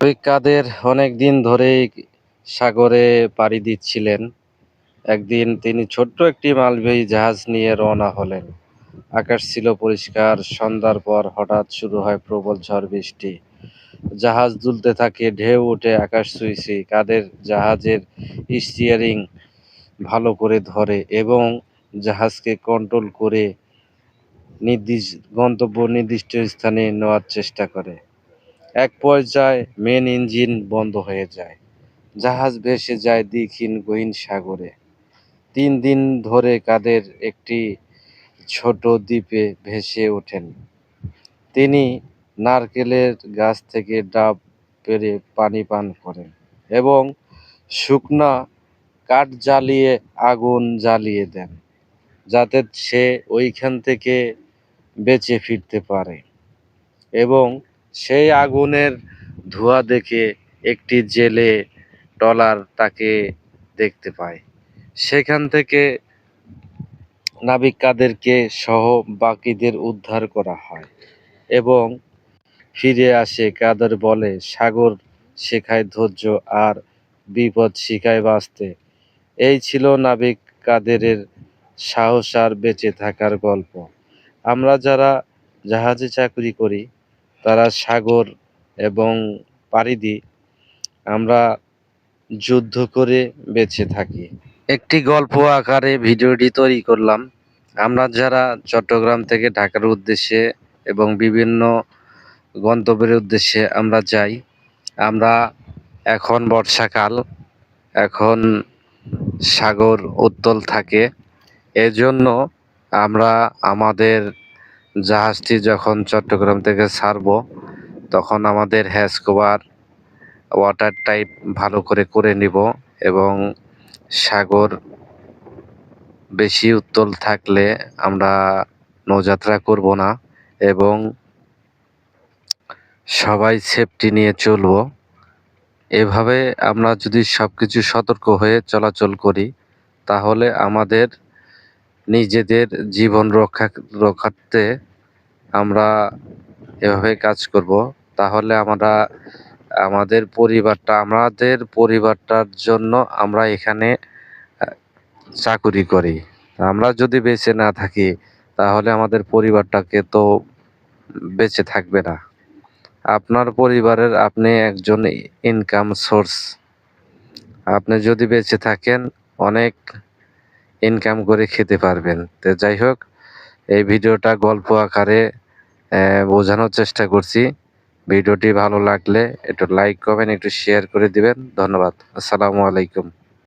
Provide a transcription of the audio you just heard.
কাদের অনেক দিন ধরেই সাগরে পাড়ি দিচ্ছিলেন। একদিন তিনি ছোট্ট একটি মালবাহী জাহাজ নিয়ে রওনা হলেন। আকাশ ছিল পরিষ্কার, সন্ধ্যার পর হঠাৎ শুরু হয় প্রবল ঝড় বৃষ্টি। জাহাজ দুলতে থাকে, ঢেউ ওঠে, আকাশ ছুঁইছি, কাদের জাহাজের স্টিয়ারিং ভালো করে ধরে এবং জাহাজকে কন্ট্রোল করে নির্দিষ্ট গন্তব্য নির্দিষ্ট স্থানে নেওয়ার চেষ্টা করে। এক পর্যায়ে মেন ইঞ্জিন বন্ধ হয়ে যায়। জাহাজ ভেসে যায় দীক্ষিণ গহীন সাগরে। তিন দিন ধরে কাদের একটি ছোট দ্বীপে ভেসে ওঠেন। তিনি নারকেলের গাছ থেকে ডাব পেরে পানি পান করেন এবং শুকনা কাঠ জ্বালিয়ে আগুন জ্বালিয়ে দেন, যাতে সে ওইখান থেকে বেঁচে ফিরতে পারে এবং সেই আগুনের ধোঁয়া দেখে একটি জেলে ট্রলার তাকে দেখতে পায়। সেখান থেকে নাবিক কাদেরকে সহ বাকিদের উদ্ধার করা হয় এবং ফিরে আসে। কাদের বলে, সাগর শেখায় ধৈর্য আর বিপদ শিখায় বাঁচতে। এই ছিল নাবিক কাদেরের সাহস আর বেঁচে থাকার গল্প। আমরা যারা জাহাজে চাকরি করি তারা সাগর এবং পাড়ি দিই আমরা যুদ্ধ করে বেঁচে থাকি। একটি গল্প আকারে ভিডিওটি তৈরি করলাম। আমরা যারা চট্টগ্রাম থেকে ঢাকার উদ্দেশ্যে এবং বিভিন্ন গন্তব্যের উদ্দেশ্যে আমরা যাই, আমরা এখন বর্ষাকাল, এখন সাগর উত্তল থাকে। এজন্য আমরা আমাদের জাহাজটি যখন চট্টগ্রাম থেকে ছাড়বো, তখন আমাদের হ্যাজ কভার ওয়াটার টাইপ ভালো করে করে নিব এবং সাগর বেশি উত্তল থাকলে আমরা নৌযাত্রা করব না এবং সবাই সেফটি নিয়ে চলব। এভাবে আমরা যদি সব কিছু সতর্ক হয়ে চলাচল করি, তাহলে আমাদের নিজেদের জীবন রক্ষা, রক্ষার্থে আমরা এভাবে কাজ করব। তাহলে আমরা, আমাদের পরিবারটা, আমাদের পরিবারটার জন্য আমরা এখানে চাকুরি করি। আমরা যদি বেঁচে না থাকি, তাহলে আমাদের পরিবারটাকে তো বেঁচে থাকবে না। আপনার পরিবারের আপনি একজন ইনকাম সোর্স আপনি যদি বেঁচে থাকেন, অনেক ইনকাম করে খেতে পারবেন। তো যাই হোক, এই ভিডিওটা গল্প আকারে বোঝানোর চেষ্টা করছি। ভিডিওটি ভালো লাগলে একটু লাইক কমেন্ট একটু শেয়ার করে দিবেন। ধন্যবাদ। আসসালামু আলাইকুম।